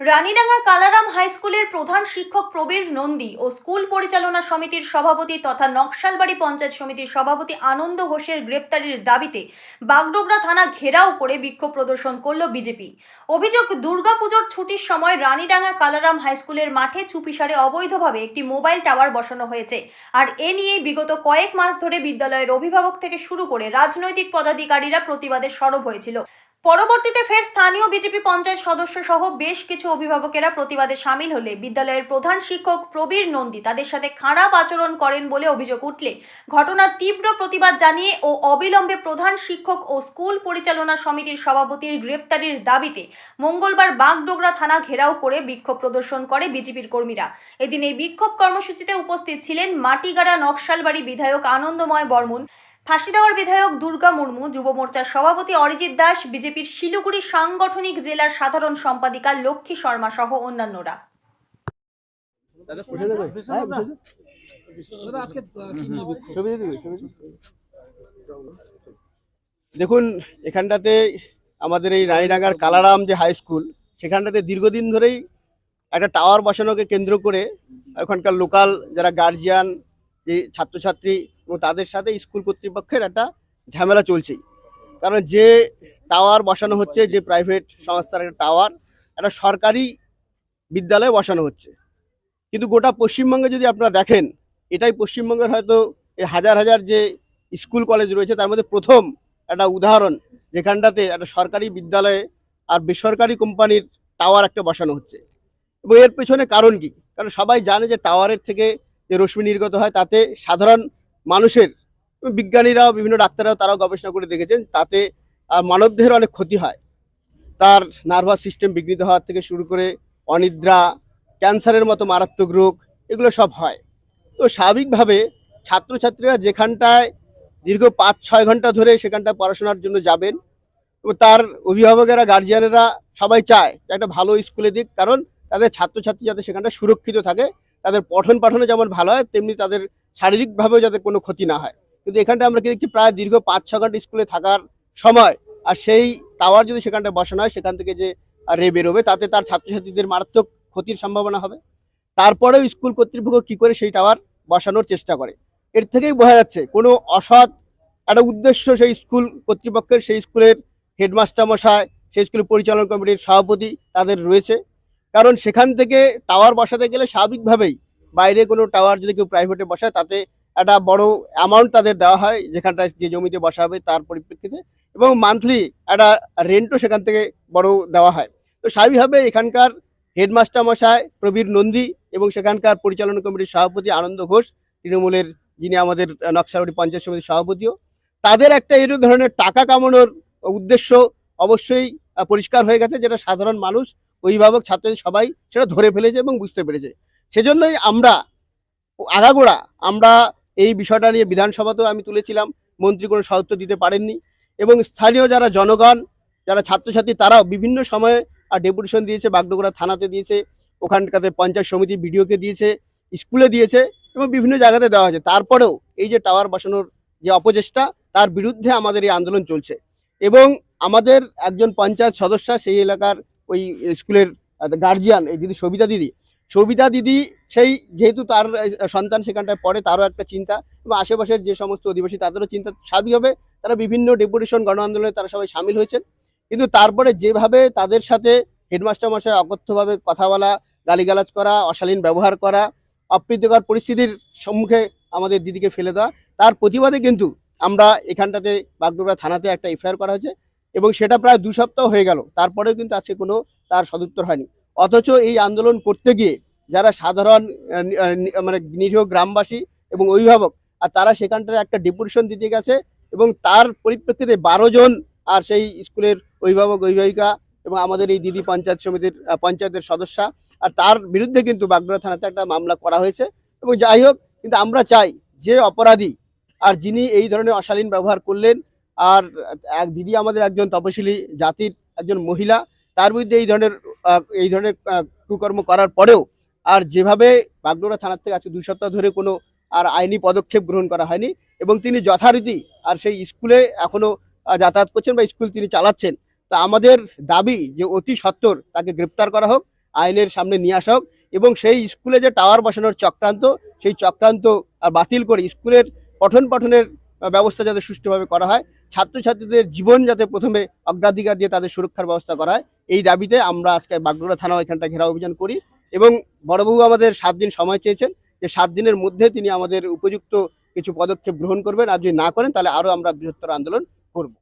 Ranidanga কালারাম high স্কুলের প্রধান শিক্ষক প্রবীর নন্দী ও স্কুল পরিচালনা সমিতির সভাপতি তথা নকশালবাড়ি পঞ্চায়েত সমিতির সভাপতি আনন্দ ঘোষের গ্রেপ্তারির দাবিতে বাগডোগরা থানা ঘেরাও করে বিক্ষোভ প্রদর্শন করল বিজেপি। অভিযোগ, দুর্গাপুজোর ছুটির সময় রানীডাঙ্গা কালারাম হাই স্কুলের মাঠে চুপিসারে অবৈধভাবে একটি মোবাইল টাওয়ার বসানো হয়েছে আর এ নিয়ে বিগত কয়েক মাস ধরে বিদ্যালয়ের অভিভাবক থেকে শুরু করে রাজনৈতিক পদাধিকারীরা প্রতিবাদে সরব হয়েছিল। পরবর্তীতে ফের স্থানীয় বিজেপি পঞ্চায়েত সদস্য সহ বেশ কিছু অভিভাবকেরা প্রতিবাদে সামিল হলে বিদ্যালয়ের প্রধান শিক্ষক প্রবীর নন্দী তাদের সাথে খারাপ আচরণ করেন বলে অভিযোগ উঠলে ঘটনার তীব্র প্রতিবাদ জানিয়ে ও অবিলম্বে প্রধান শিক্ষক ও স্কুল পরিচালনা সমিতির সভাপতির গ্রেপ্তারির দাবিতে মঙ্গলবার বাগডোগরা থানা ঘেরাও করে বিক্ষোভ প্রদর্শন করে বিজেপির কর্মীরা। এদিন এই বিক্ষোভ কর্মসূচিতে উপস্থিত ছিলেন মাটিগাড়া নকশালবাড়ি বিধায়ক আনন্দময় বর্মন ফাঁসি দেওয়ার বিধায়ক দুর্গা মুর্মু যুব মোর্চার সভাপতি অরিজিৎ দাস বিজেপির শিলিগুড়ি সাংগঠনিক জেলার সাধারণ সম্পাদিকা লক্ষ্মী শর্মা সহ অন্যান্যরা। হ্যাঁ। দেখুন এখানটাতে আমাদের এই রানীডাঙ্গার কালারাম যে হাই স্কুল সেখানটাতে দীর্ঘদিন ধরেই একটা টাওয়ার বসানোকে কেন্দ্র করে ওখানকার লোকাল যারা গার্জিয়ান যে ছাত্রছাত্রী এবং তাদের সাথে স্কুল কর্তৃপক্ষের একটা ঝামেলা চলছেই। কারণ যে টাওয়ার বসানো হচ্ছে, যে প্রাইভেট সংস্থার একটা টাওয়ার, একটা সরকারি বিদ্যালয়ে বসানো হচ্ছে। কিন্তু গোটা পশ্চিমবঙ্গে যদি আপনারা দেখেন, এটাই পশ্চিমবঙ্গের হয়তো এই হাজার হাজার যে স্কুল কলেজ রয়েছে, তার মধ্যে প্রথম একটা উদাহরণ, যেখানটাতে একটা সরকারি বিদ্যালয়ে আর বেসরকারি কোম্পানির টাওয়ার একটা বসানো হচ্ছে। এবং এর পেছনে কারণ কি? কারণ সবাই জানে যে টাওয়ারের থেকে যে রশ্মি নির্গত হয়, তাতে সাধারণ মানুষের বিজ্ঞানীরাও বিভিন্ন ডাক্তাররাও তারাও গবেষণা করে দেখেছেন, তাতে মানবদেহের অনেক ক্ষতি হয়। তার নার্ভাস সিস্টেম বিঘ্নিত হওয়ার থেকে শুরু করে অনিদ্রা, ক্যান্সারের মতো মারাত্মক রোগ, এগুলো সব হয়। তো স্বাভাবিকভাবে ছাত্রছাত্রীরা যেখানটায় দীর্ঘ পাঁচ ছয় ঘণ্টা ধরে সেখানটায় পড়াশোনার জন্য যাবেন তার অভিভাবকেরা গার্জিয়ানেরা সবাই চায় একটা ভালো স্কুলে দিক, কারণ তাদের ছাত্রছাত্রী যাতে সেখানটা সুরক্ষিত থাকে, তাদের পঠন পাঠনে যেমন ভালো হয়, তেমনি তাদের শারীরিকভাবেও যাতে কোনো ক্ষতি না হয়। কিন্তু এখানটা আমরা কি দেখছি, প্রায় দীর্ঘ পাঁচ, ছ ঘণ্টা স্কুলে থাকার সময় আর সেই টাওয়ার যদি সেখানটা বসানো হয়, সেখান থেকে যে রে বেরোবে, তাতে তার ছাত্রছাত্রীদের মারাত্মক ক্ষতির সম্ভাবনা হবে। তারপরেও স্কুল কর্তৃপক্ষ কি করে সেই টাওয়ার বসানোর চেষ্টা করে? এর থেকেই বোঝা যাচ্ছে, কোনো অসৎ একটা উদ্দেশ্য সেই স্কুল কর্তৃপক্ষের, সেই স্কুলের হেডমাস্টার মশাই, সেই স্কুলের পরিচালনা কমিটির সভাপতি তাদের রয়েছে। কারণ সেখান থেকে টাওয়ার বসাতে গেলে স্বাভাবিকভাবেই বাইরে কোনো টাওয়ার যদি কেউ প্রাইভেটে বসায়, তাতে একটা বড় অ্যামাউন্ট তাদের দেওয়া হয় যেখানটায় যে জমিতে বসা হবে তার পরিপ্রেক্ষিতে এবং মান্থলি একটা রেন্টও সেখান থেকে বড় দেওয়া হয়। তো স্বাভাবিকভাবে এখানকার হেডমাস্টার মশাই প্রবীর নন্দী এবং সেখানকার পরিচালনা কমিটির সভাপতি আনন্দ ঘোষ, তৃণমূলের যিনি আমাদের নকশাবাড়ি পঞ্চায়েত সমিতির সভাপতিও, তাদের একটা এরকম ধরনের টাকা কামানোর উদ্দেশ্য অবশ্যই পরিষ্কার হয়ে গেছে, যেটা সাধারণ মানুষ অভিভাবক ছাত্রদের সবাই সেটা ধরে ফেলেছে এবং বুঝতে পেরেছে। সেজন্যই আমরা আগাগোড়া আমরা এই বিষয়টা নিয়ে বিধানসভাতেও আমি তুলেছিলাম, মন্ত্রী কোনো সদত্ব দিতে পারেননি এবং স্থানীয় যারা জনগণ, যারা ছাত্রছাত্রী তারাও বিভিন্ন সময়ে আর ডেপুটেশন দিয়েছে, বাগডোগরা থানাতে দিয়েছে ওখানকার পঞ্চায়েত সমিতি বিডিওকে দিয়েছে, স্কুলে দিয়েছে এবং বিভিন্ন জায়গাতে দেওয়া হয়েছে। তারপরেও এই যে টাওয়ার বসানোর যে অপচেষ্টা, তার বিরুদ্ধে আমাদের এই আন্দোলন চলছে এবং আমাদের একজন পঞ্চায়েত সদস্য সেই এলাকার ওই স্কুলের গার্জিয়ান এই দিদি সবিতা দিদি। সবিতা দিদি সেই যেহেতু তার সন্তান সেখানটায় পড়ে, তারও একটা চিন্তা। এবং আশেপাশের যে সমস্ত অধিবাসী, তাদেরও চিন্তা স্বাভাবিকভাবে তারা বিভিন্ন ডেপুটেশন গণ আন্দোলনে তারা সবাই সামিল হয়েছেন। কিন্তু তারপরে যেভাবে তাদের সাথে হেডমাস্টার মশাই অকথ্যভাবে কথা বলা, গালিগালাজ করা, অশালীন ব্যবহার করা, অপ্রীতিকর পরিস্থিতির সম্মুখে আমাদের দিদিকে ফেলে দেওয়া, তার প্রতিবাদে কিন্তু আমরা এখানটাতে, বাগডোগরা থানাতে একটা এফআইআর করা হয়েছে। এবং সেটা প্রায় দু সপ্তাহ হয়ে গেল। তারপরেও কিন্তু আজকে কোনো তার সদুত্তর হয়নি। অথচ এই আন্দোলন করতে গিয়ে যারা সাধারণ মানে নিরীহ গ্রামবাসী এবং অভিভাবক, আর তারা সেখানটায় একটা ডেপুটেশন দিতে গেছে এবং তার পরিপ্রেক্ষিতে বারো জন আর সেই স্কুলের অভিভাবক, অভিভাবিকা এবং আমাদের এই দিদি পঞ্চায়েত সমিতির পঞ্চায়েতের সদস্যা, আর তার বিরুদ্ধে কিন্তু বাগড়া থানাতে একটা মামলা করা হয়েছে। এবং যাই হোক, কিন্তু আমরা চাই যে অপরাধী আর যিনি এই ধরনের অশালীন ব্যবহার করলেন আর এক দিদি আমাদের একজন তপশিলি জাতির একজন মহিলা তার বিরুদ্ধে এই ধরনের এই ধরনের কুকর্ম করার পরেও আর যেভাবে বাগডোরা থানার থেকে আজকে দুই সপ্তাহ ধরে কোনো আর আইনি পদক্ষেপ গ্রহণ করা হয়নি এবং তিনি যথারীতি আর সেই স্কুলে এখনও আহ, যাতায়াত করছেন বা স্কুল তিনি চালাচ্ছেন তা আমাদের দাবি যে অতি সত্বর তাকে গ্রেপ্তার করা হোক আইনের সামনে নিয়ে আসা হোক এবং সেই স্কুলে যে টাওয়ার বসানোর চক্রান্ত সেই চক্রান্ত বাতিল করে স্কুলের পঠন পাঠনের ব্যবস্থা যাতে সুষ্ঠুভাবে করা হয়, ছাত্রছাত্রীদের জীবন যাতে প্রথমে অগ্রাধিকার দিয়ে তাদের সুরক্ষার ব্যবস্থা করা হয়, এই দাবিতে আমরা আজকে বাগডোগরা থানা এখানটা ঘেরা অভিযান করি এবং বড়বাবু আমাদের সাত দিন সময় চেয়েছেন, যে সাত দিনের মধ্যে তিনি আমাদের উপযুক্ত কিছু পদক্ষেপ গ্রহণ করবেন, আর যদি না করেন তাহলে আরও আমরা বৃহত্তর আন্দোলন করব।